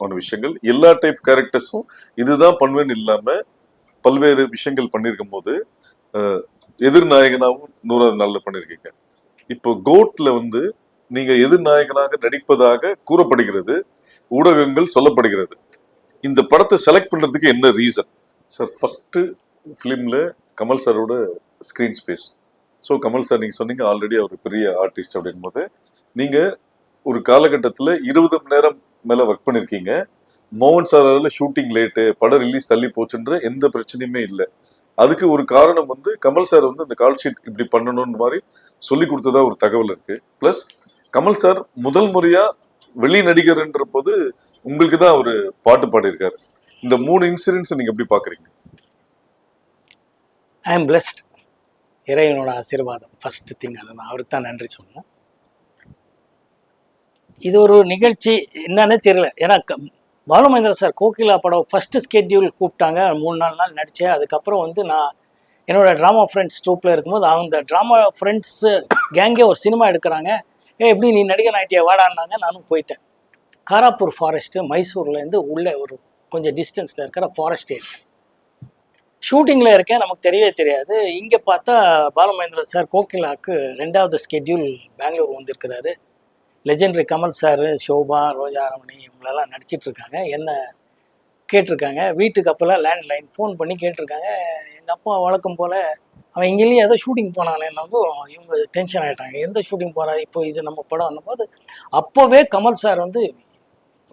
வித்தியாசமான விஷயங்கள். எல்லா டைப் கேரக்டர்ஸும் இதுதான் பண்ணுவேன்னு இல்லாம பல்வேறு விஷயங்கள் பண்ணியிருக்கும் போது எதிர்நாயகனாகவும் நூறாவது நாளில் பண்ணியிருக்கீங்க இப்போ கோட்ல வந்து நீங்க எதிர்நாயகனாக நடிப்பதாக கூறப்படுகிறது ஊடகங்கள் சொல்லப்படுகிறது. இந்த படத்தை செலக்ட் பண்றதுக்கு என்ன ரீசன் சார் ஃபர்ஸ்ட் ஃபிலிம்ல கமல் சாரோட screen space so Kamal sir நீங்க சொன்னீங்க ஆல்ரெடி அவர் பெரிய ஆர்டிஸ்ட் அப்படின் போது நீங்க ஒரு காலகட்டத்தில் இருபது மணி நேரம் மேலே ஒர்க் பண்ணியிருக்கீங்க மோகன் சாரால ஷூட்டிங் லேட்டு படம் ரிலீஸ் தள்ளி போச்சுன்ற எந்த பிரச்சனையுமே இல்லை. அதுக்கு ஒரு காரணம் வந்து கமல் சார் வந்து இந்த கால் ஷீட் இப்படி பண்ணணும்னு மாதிரி சொல்லி கொடுத்ததா ஒரு தகவல் இருக்கு. பிளஸ் கமல் சார் முதல் முறையா வெளி நடிகர்ன்ற போது உங்களுக்கு தான் ஒரு பாட்டு பாடியிருக்காரு. இந்த மூணு இன்சிடென்ட்ஸ் நீங்க எப்படி பாக்குறீங்க? ஐ எம் பிளஸ்ட் இறைவனோட ஆசீர்வாதம். ஃபர்ஸ்ட் திங் அதை நான் அவருக்கு தான் நன்றி சொல்லணும். இது ஒரு நிகழ்ச்சி என்னன்னு தெரியல. ஏன்னா க- பாலுமகேந்திர சார் கோகிலா படம் ஃபஸ்ட்டு ஸ்கெட்யூல் கூப்பிட்டாங்க. மூணு நாலு நாள் நடித்தேன் அதுக்கப்புறம் வந்து நான் என்னோடய ட்ராமா ஃப்ரெண்ட்ஸ் ட்ரூப்பில் இருக்கும்போது அந்த ட்ராமா ஃப்ரெண்ட்ஸு கேங்கே ஒரு சினிமா எடுக்கிறாங்க. ஏ எப்படி நீ நடிகன் ஆகிட்டியா வாடான்னாங்க. நானும் போயிட்டேன். காராப்பூர் ஃபாரஸ்ட்டு மைசூர்லேருந்து உள்ளே ஒரு கொஞ்சம் டிஸ்டன்ஸில் இருக்கிற ஃபாரஸ்ட் ஏரியா ஷூட்டிங்கில் இருக்கேன். நமக்கு தெரியவே தெரியாது. இங்கே பார்த்தா பாலமகேந்திர சார் கோகிலாக்கு ரெண்டாவது ஸ்கெட்யூல் பெங்களூர் வந்திருக்கிறாரு. லெஜெண்டரி கமல் சார் ஷோபா ரோஜா ரமணி இவங்களெல்லாம் நடிச்சிட்ருக்காங்க. என்ன கேட்டிருக்காங்க வீட்டுக்கு அப்போல்லாம் லேண்ட்லைன் ஃபோன் பண்ணி கேட்டிருக்காங்க எங்கள் அப்பா வழக்கம் போல் அவன் இங்கேயும் ஏதோ ஷூட்டிங் போனானேன்னதும் இவங்க டென்ஷன் ஆகிட்டாங்க எந்த ஷூட்டிங் போகிறா இப்போ இது நம்ம படம் போது அப்போவே கமல் சார் வந்து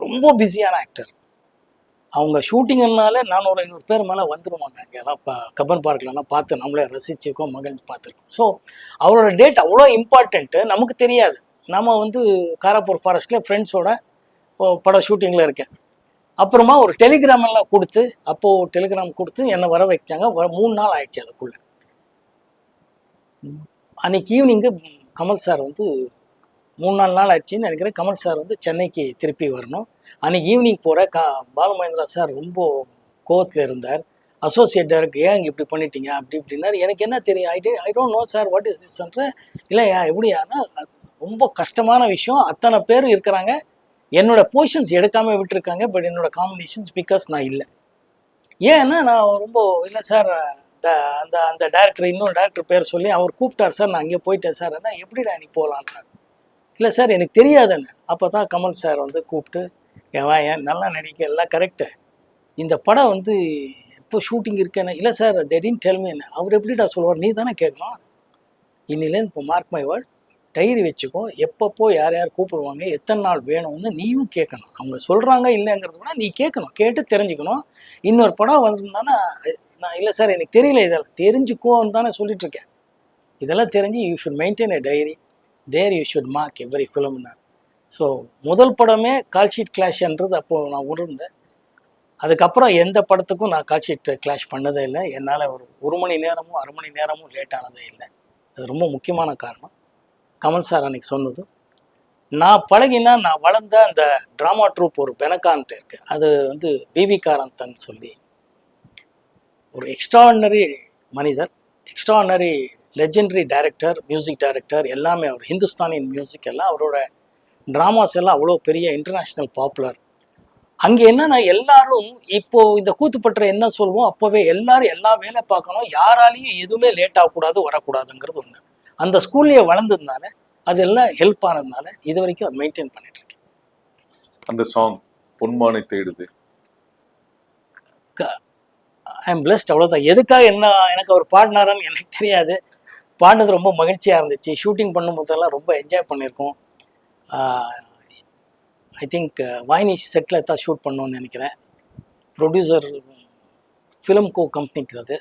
ரொம்ப பிஸியான ஆக்டர் அவங்க ஷூட்டிங்னால நானூறு ஐநூறு பேர் மேலே வந்துருவாங்க. அங்கெல்லாம் இப்போ கப்பன் பார்க்லலாம் பார்த்து நம்மளே ரசிச்சிருக்கோம் மகிழ்ந்து பார்த்துருக்கோம். ஸோ அவரோட டேட் அவ்வளோ இம்பார்ட்டண்ட்டு நமக்கு தெரியாது. நம்ம வந்து காராப்பூர் ஃபாரஸ்ட்டில் ஃப்ரெண்ட்ஸோட படம் ஷூட்டிங்கில் இருக்கேன். அப்புறமா ஒரு டெலிகிராம் எல்லாம் கொடுத்து அப்போது டெலிகிராம் கொடுத்து என்னை வர வைச்சாங்க. வர மூணு நாள் ஆயிடுச்சு அதுக்குள்ளே. அன்னைக்கு ஈவினிங்கு கமல் சார் வந்து மூணு நாலு நாள் ஆச்சுன்னு நினைக்கிறேன். கமல் சார் வந்து சென்னைக்கு திருப்பி வரணும். அன்றைக்கி ஈவினிங் போகிற கா பாலுமகேந்திரா சார் ரொம்ப கோவத்தில் இருந்தார். அசோசியேட் டைரக்டர் ஏன் இங்கே இப்படி பண்ணிட்டீங்க? அப்படி இப்படின்னாரு. எனக்கு என்ன தெரியும்? I I don't know sir what is திஸ்ன்ற இல்லையா எப்படியானா அது ரொம்ப கஷ்டமான விஷயம். அத்தனை பேர் இருக்கிறாங்க. என்னோட பொசிஷன்ஸ் எடுக்காமல் விட்டுருக்காங்க. பட் என்னோட காம்பினேஷன்ஸ் பிகாஸ் நான் இல்லை. ஏன்னா நான் ரொம்ப இல்லை சார் அந்த அந்த அந்த டேரக்டர் இன்னொரு டேரக்டர் பேர் சொல்லி அவர் கூப்பிட்டார் சார் நான் அங்கே போயிட்டேன் சார் என்ன எப்படிடா நீ போகலான்றார் இல்லை சார் எனக்கு தெரியாதுன்னு அப்போ தான் கமல் சார் வந்து கூப்பிட்டு ஏவா வா ஏன் நல்லா நடிக்க எல்லாம் கரெக்டு இந்த படம் வந்து எப்போ ஷூட்டிங் இருக்கேன்னு இல்லை சார் தெரியும் டெல்மி என்ன. அவர் எப்படிடா சொல்லுவார்? நீ தானே கேட்கணும் இன்னிலேருந்து இப்போ மார்க் மை வேர்ட் டைரி வச்சுக்கோ எப்பப்போ யார் யார் கூப்பிடுவாங்க எத்தனை நாள் வேணும்னு நீயும் கேட்கணும். அவங்க சொல்கிறாங்க இல்லைங்கிறது கூட நீ கேட்கணும். கேட்டு தெரிஞ்சுக்கணும். இன்னொரு படம் வந்திருந்தானா நான் இல்லை சார் எனக்கு தெரியல இதெல்லாம் தெரிஞ்சுக்கோன்னு தானே சொல்லிட்டுருக்கேன் இதெல்லாம் தெரிஞ்சு you should maintain a diary there you should mark every ஃபிலிம்னார் so முதல் படமே கால்ஷீட் கிளாஷ்ன்றது அப்போது நான் உணர்ந்தேன். அதுக்கப்புறம் எந்த படத்துக்கும் நான் கால்ஷீட் கிளாஷ் பண்ணதே இல்லை. என்னால் ஒரு ஒரு மணி நேரமும் அரை மணி நேரமும் லேட் ஆனதே இல்லை. அது ரொம்ப முக்கியமான காரணம். கமல் சார் அன்னைக்கு சொன்னது நான் பழகினா நான் வளர்ந்த அந்த ட்ராமா ட்ரூப் ஒரு பெனக்கான்ட்டு இருக்கு. அது வந்து பிபி காரந்தன் சொல்லி ஒரு எக்ஸ்ட்ராடினரி மனிதர் extraordinary legendary director music director எல்லாமே அவர் ஹிந்துஸ்தானின் மியூசிக் எல்லாம் அவரோட ட்ராமாஸ் எல்லாம் அவ்வளோ பெரிய இன்டர்நேஷ்னல் பாப்புலர் அங்கே என்னன்னா எல்லாரும் இப்போ இந்த கூத்துப்பற்ற என்ன சொல்லுவோம் அப்போவே எல்லாரும் எல்லா வேலை பார்க்கணும் யாராலையும் எதுவுமே லேட் ஆகக்கூடாது வரக்கூடாதுங்கிறது ஒன்று அந்த ஸ்கூல்லையே வளர்ந்ததுனால அது எல்லாம் ஹெல்ப் ஆனதுனால இது வரைக்கும் அது மெயின்டைன் பண்ணிட்டு இருக்கேன் அந்த சாங் பொன்மானை தேடுது ஐ எம் பிளஸ்ட் அவ்வளோதான் எதுக்காக என்ன எனக்கு அவர் பாடினாரான்னு எனக்கு தெரியாது. பாடினது ரொம்ப மகிழ்ச்சியாக இருந்துச்சு. ஷூட்டிங் பண்ணும்போதெல்லாம் ரொம்ப என்ஜாய் பண்ணியிருக்கோம். ஐ திங்க் வாய்னி செட்டில் தான் ஷூட் பண்ணோன்னு நினைக்கிறேன். ப்ரொடியூசர் ஃபிலிம் கோ கம்பெனிக்கு அது.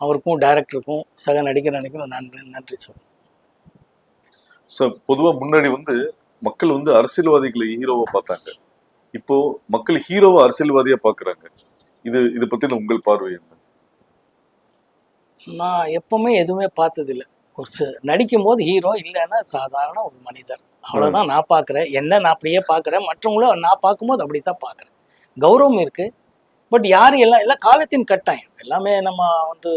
அவருக்கும் டைரக்டருக்கும் சக நடிகர் நடிகரும் நன்றி நன்றி சொல்றேன் சார் பொதுவா முன்னாடி வந்து மக்கள் வந்து அரசியல்வாதிகளை ஹீரோவா பார்த்தாங்க. இப்போ மக்கள் ஹீரோவை அரசியல்வாதியா பாக்குறாங்க இது இது பத்தின உங்கள் பார்வை என்ன? நான் எப்பவுமே எதுவுமே பார்த்ததில்ல. ஒரு ச நடிக்கும் போது ஹீரோ இல்லைன்னா சாதாரண ஒரு மனிதர். அவ்வளோதான் நான் பார்க்குறேன். என்ன நான் அப்படியே பார்க்குறேன். மற்றவங்களும் நான் பார்க்கும்போது அப்படி தான் பார்க்குறேன். கௌரவம் இருக்குது பட் யார் எல்லாம் எல்லாம் காலத்தின் கட்டாயம். எல்லாமே நம்ம வந்து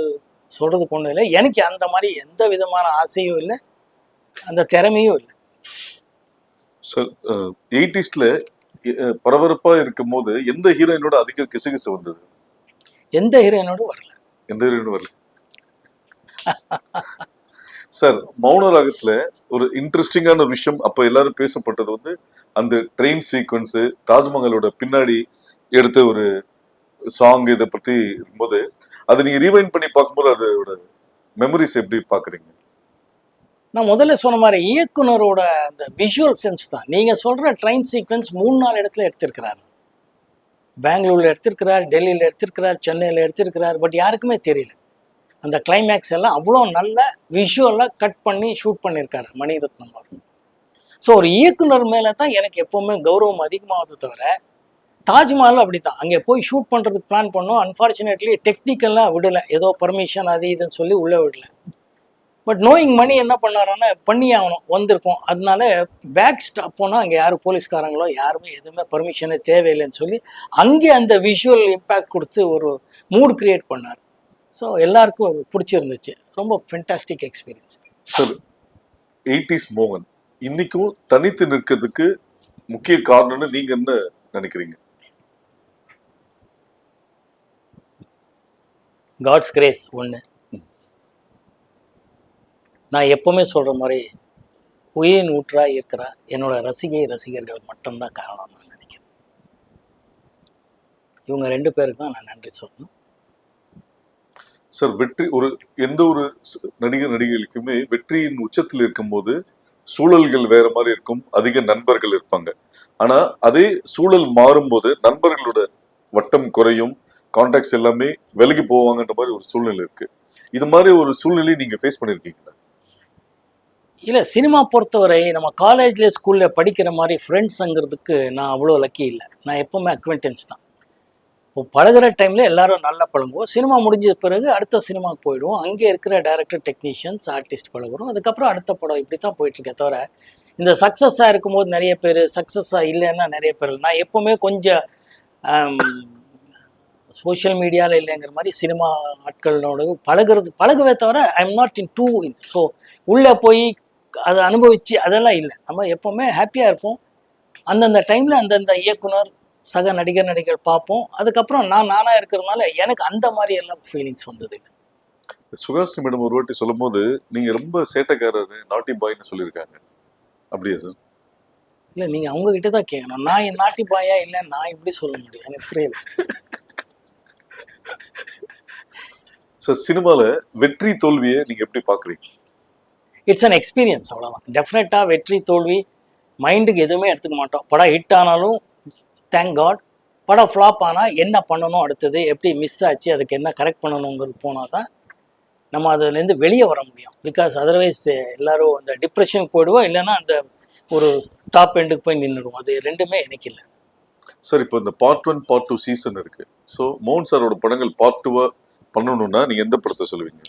சொல்கிறதுக்கு ஒன்றும் இல்லை. எனக்கு அந்த மாதிரி எந்த விதமான ஆசையும் இல்லை. அந்த திறமையும் இல்லை. சார் எயிட்டிஸ்ல அஹ், பரபரப்பா இருக்கும் போது எந்த ஹீரோயினோட அதிக கிசுகிசு வந்தது? எந்த ஹீரோயினோட வரல. எந்த ஹீரோயின் வரல? சார் மௌன ராகத்துல ஒரு இன்ட்ரெஸ்டிங்கான ஒரு விஷயம் அப்ப எல்லாரும் பேசப்பட்டது வந்து அந்த ட்ரெயின் சீக்வன்ஸ் தாஜ்மஹாலோட பின்னாடி எடுத்த ஒரு சாங் இதை பத்தி இருக்கும்போது அதை நீங்க ரீவைண்ட் பண்ணி பார்க்கும்போது அதோட மெமரிஸ் எப்படி பாக்குறீங்க நான் முதல்ல சொன்ன மாதிரி இயக்குனரோட அந்த விஷுவல் சென்ஸ் தான். நீங்க சொல்ற ட்ரெயின் சீக்வன்ஸ் மூணு நாலு இடத்துல எடுத்திருக்கிறாரு. பெங்களூர்ல எடுத்திருக்கிறார் டெல்லியில எடுத்திருக்கிறார் சென்னையில எடுத்திருக்கிறார் பட் யாருக்குமே தெரியல. அந்த கிளைமேக்ஸ் எல்லாம் அவ்வளோ நல்ல விஷுவலாக கட் பண்ணி ஷூட் பண்ணியிருக்காரு மணிரத்னம் அவர் ஸோ ஒரு இயக்குனர் மேலே தான் எனக்கு எப்போவுமே கௌரவம் அதிகமாகுது தவிர தாஜ்மஹாலும் அப்படி தான் அங்கே போய் ஷூட் பண்ணுறதுக்கு பிளான் பண்ணோம். அன்ஃபார்ச்சுனேட்லி டெக்னிக்கலாக விடலை. ஏதோ பர்மிஷன் அது இதுன்னு சொல்லி உள்ளே விடல. பட் நோயிங் மணி என்ன பண்ணாரோன்னா பண்ணி ஆகணும் வந்திருக்கோம். அதனால பேக் ஸ்டாப் போனால் அங்கே யாரும் போலீஸ்காரங்களோ யாருமே எதுவுமே பர்மிஷனே தேவையில்லைன்னு சொல்லி அங்கே அந்த விஷுவல் இம்பேக்ட் கொடுத்து ஒரு மூட் கிரியேட் பண்ணார். ஸோ எல்லாருக்கும் அது பிடிச்சிருந்துச்சு. ரொம்ப ஃபென்டாஸ்டிக் எக்ஸ்பீரியன்ஸ் சார் எயிட்டிஸ் மோகன். இன்னைக்கும் தனித்து நிற்கிறதுக்கு முக்கிய காரணம்னு நீங்கள் என்ன நினைக்கிறீங்க? காட்ஸ் கிரேஸ் ஒன்று நான் எப்பவுமே சொல்கிற மாதிரி உயிரின் ஊற்றாக இருக்கிற என்னோட ரசிகை ரசிகர்கள் மட்டும்தான் காரணம் நான் நினைக்கிறேன். இவங்க ரெண்டு பேருக்கு தான் நான் நன்றி சொல்லணும். சார் வெற்றி ஒரு எந்த ஒரு நடிகர் நடிகைகளுக்குமே வெற்றியின் உச்சத்தில் இருக்கும்போது சூழல்கள் வேற மாதிரி இருக்கும் அதிக நண்பர்கள் இருப்பாங்க. ஆனா அதே சூழல் மாறும்போது நண்பர்களோட வட்டம் குறையும் கான்டாக்ட்ஸ் எல்லாமே விலகி போவாங்கன்ற மாதிரி ஒரு சூழ்நிலை இருக்கு. இது மாதிரி ஒரு சூழ்நிலையை நீங்க ஃபேஸ் பண்ணிருக்கீங்களா? இல்லை சினிமா பொறுத்தவரை நம்ம காலேஜ்லேயே ஸ்கூலில் படிக்கிற மாதிரி ஃப்ரெண்ட்ஸுங்கிறதுக்கு நான் அவ்வளோ லக்கி இல்லை. நான் எப்போவுமே அக்வென்டன்ஸ் தான். இப்போ பழகுற டைமில் எல்லாரும் நல்லா பழகுவோம். சினிமா முடிஞ்ச பிறகு அடுத்த சினிமாவுக்கு போயிடுவோம். அங்கே இருக்கிற டேரக்டர் டெக்னீஷியன்ஸ் ஆர்டிஸ்ட் பழகுறோம். அதுக்கப்புறம் அடுத்த படம் இப்படி தான் போயிட்டுருக்கே தவிர இந்த சக்ஸஸாக இருக்கும்போது நிறைய பேர் சக்ஸஸாக இல்லைன்னா நிறைய பேர் இல்லை. நான் எப்போவுமே கொஞ்சம் சோஷியல் மீடியாவில் இல்லைங்கிற மாதிரி சினிமா ஆட்களோட பழகுறது பழகுவே தவிர I am not into in so உள்ளே போய் அதை அனுபவிச்சு அதெல்லாம் இல்லை. நம்ம எப்போவுமே ஹாப்பியாக இருப்போம். அந்தந்த டைமில் அந்தந்த இயக்குனர் சக நடிகர் நடிகர் பார்ப்போம். அதுக்கப்புறம் நான் நானாக இருக்கிறதுனால எனக்கு அந்த மாதிரி எல்லாம் ஃபீலிங்ஸ் வந்தது இல்லை. சுகாசினி மேடம் ஒரு வாட்டி சொல்லும்போது நீங்க ரொம்ப சேட்டைக்காரர் நாட்டி பாய்னு சொல்லியிருக்காங்க. அப்படியா சார் இல்லை நீங்கள் அவங்கக்கிட்ட தான் கேட்கணும் நான் என் நாட்டி பாயா இல்லை நான் எப்படி சொல்ல முடியும்? எனக்கு புரியல. ஸோ சினிமாவில் வெற்றி தோல்வியை நீங்க எப்படி பாக்குறீங்க இட்ஸ் அன் எக்ஸ்பீரியன்ஸ் அவ்வளோதான் டெஃபினட்டாக வெற்றி தோல்வி மைண்டுக்கு எதுவுமே எடுத்துக்க மாட்டோம். படம் ஹிட் ஆனாலும் தேங்க் காட் படம் ஃப்ளாப் ஆனால் என்ன பண்ணணும் அடுத்தது? எப்படி மிஸ் ஆச்சு? அதுக்கு என்ன கரெக்ட் பண்ணணுங்கிறது போனால் தான் நம்ம அதுலேருந்து வெளியே வர முடியும். பிகாஸ் அதர்வைஸ் எல்லாரும் அந்த டிப்ரெஷனுக்கு போயிடுவோம். இல்லைன்னா அந்த ஒரு டாப் எண்டுக்கு போய் நின்றுடுவோம். அது ரெண்டுமே எனக்கு இல்லை. சார் இப்போ இந்த part one part two season இருக்கு. ஸோ மோகன் சாரோட படங்கள் பார்ட் டூவா பண்ணணும்னா நீங்க எந்த படத்தை சொல்லுவீங்க?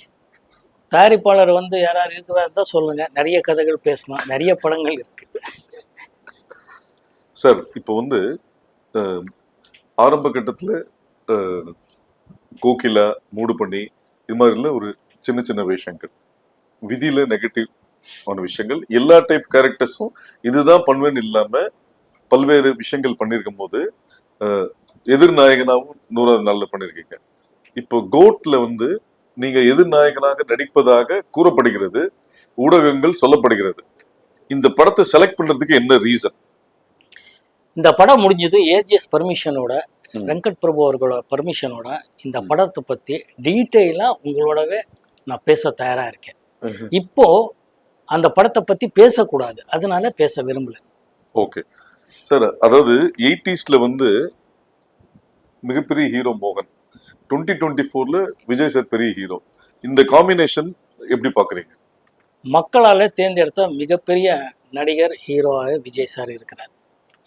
தயாரிப்பாளர் வந்து யாராவது இருக்கிறாரு தான் சொல்லுங்கள் நிறைய கதைகள் பேசலாம். நிறைய படங்கள் இருக்குது சார் இப்போ வந்து ஆரம்ப கட்டத்துல கோகிலா மூடு பண்ணி இது மாதிரில ஒரு சின்ன சின்ன விஷயங்கள் விதியில நெகட்டிவ் ஆன விஷயங்கள். எல்லா டைப் கேரக்டர்ஸும் இதுதான் பண்ணுவேன்னு இல்லாம பல்வேறு விஷயங்கள் பண்ணியிருக்கும் போது அஹ், எதிர்நாயகனாவும் நூறாவது நாள்ல பண்ணியிருக்கீங்க இப்போ கோட்ல வந்து நீங்க எதிர்நாயகனாக நடிப்பதாக கூறப்படுகிறது ஊடகங்கள் சொல்லப்படுகிறது. இந்த படத்தை செலக்ட் பண்றதுக்கு என்ன ரீசன் இந்த படம் முடிஞ்சது ஏஜிஎஸ் பர்மிஷனோட. வெங்கட் பிரபு அவர்களோட பர்மிஷனோட இந்த படத்தை பற்றி டீட்டெயிலாக உங்களோடவே நான் பேச தயாராக இருக்கேன். இப்போ அந்த படத்தை பற்றி பேசக்கூடாது. அதனால பேச விரும்பல. ஓகே. சார் அதாவது எயிட்டிஸ்ல வந்து மிகப்பெரிய ஹீரோ மோகன். டுவெண்ட்டி டுவெண்ட்டி ஃபோர்ல விஜய் சார் பெரிய ஹீரோ. இந்த காம்பினேஷன் எப்படி பாக்குறீங்க? மக்களால் தேர்ந்தெடுத்த மிகப்பெரிய நடிகர் ஹீரோவாக விஜய் சார் இருக்கிறார்.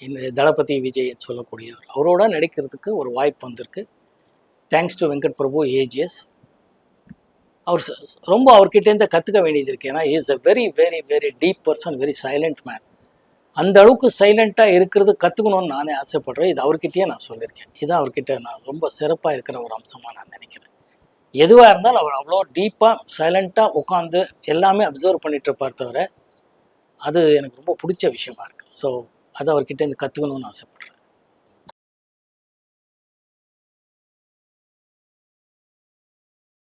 இந்த தளபதி விஜய் சொல்லக்கூடியவர். அவரோட நடிக்கிறதுக்கு ஒரு வாய்ப்பு வந்திருக்கு. Thanks to Venkat Prabhu AGS அவர் ரொம்ப அவர்கிட்டேருந்து கற்றுக்க வேண்டியது இருக்கு. ஏன்னா is a very very very deep person very silent man அந்த அளவுக்கு சைலண்ட்டாக இருக்கிறது கற்றுக்கணும்னு நானே ஆசைப்படுறேன். இது அவர்கிட்டயே நான் சொல்லியிருக்கேன். இது அவர்கிட்ட நான் ரொம்ப சிறப்பாக இருக்கிற ஒரு அம்சமாக நான் நினைக்கிறேன். எதுவாக இருந்தாலும் அவர் அவ்வளோ டீப்பாக சைலண்ட்டாக உட்காந்து எல்லாமே அப்சர்வ் பண்ணிட்டு இருப்பார் தவிர அது எனக்கு ரொம்ப பிடிச்ச விஷயமா இருக்குது ஸோ அது அவர்கிட்ட இருந்து கற்றுக்கணும்னு ஆசைப்படுறேன்.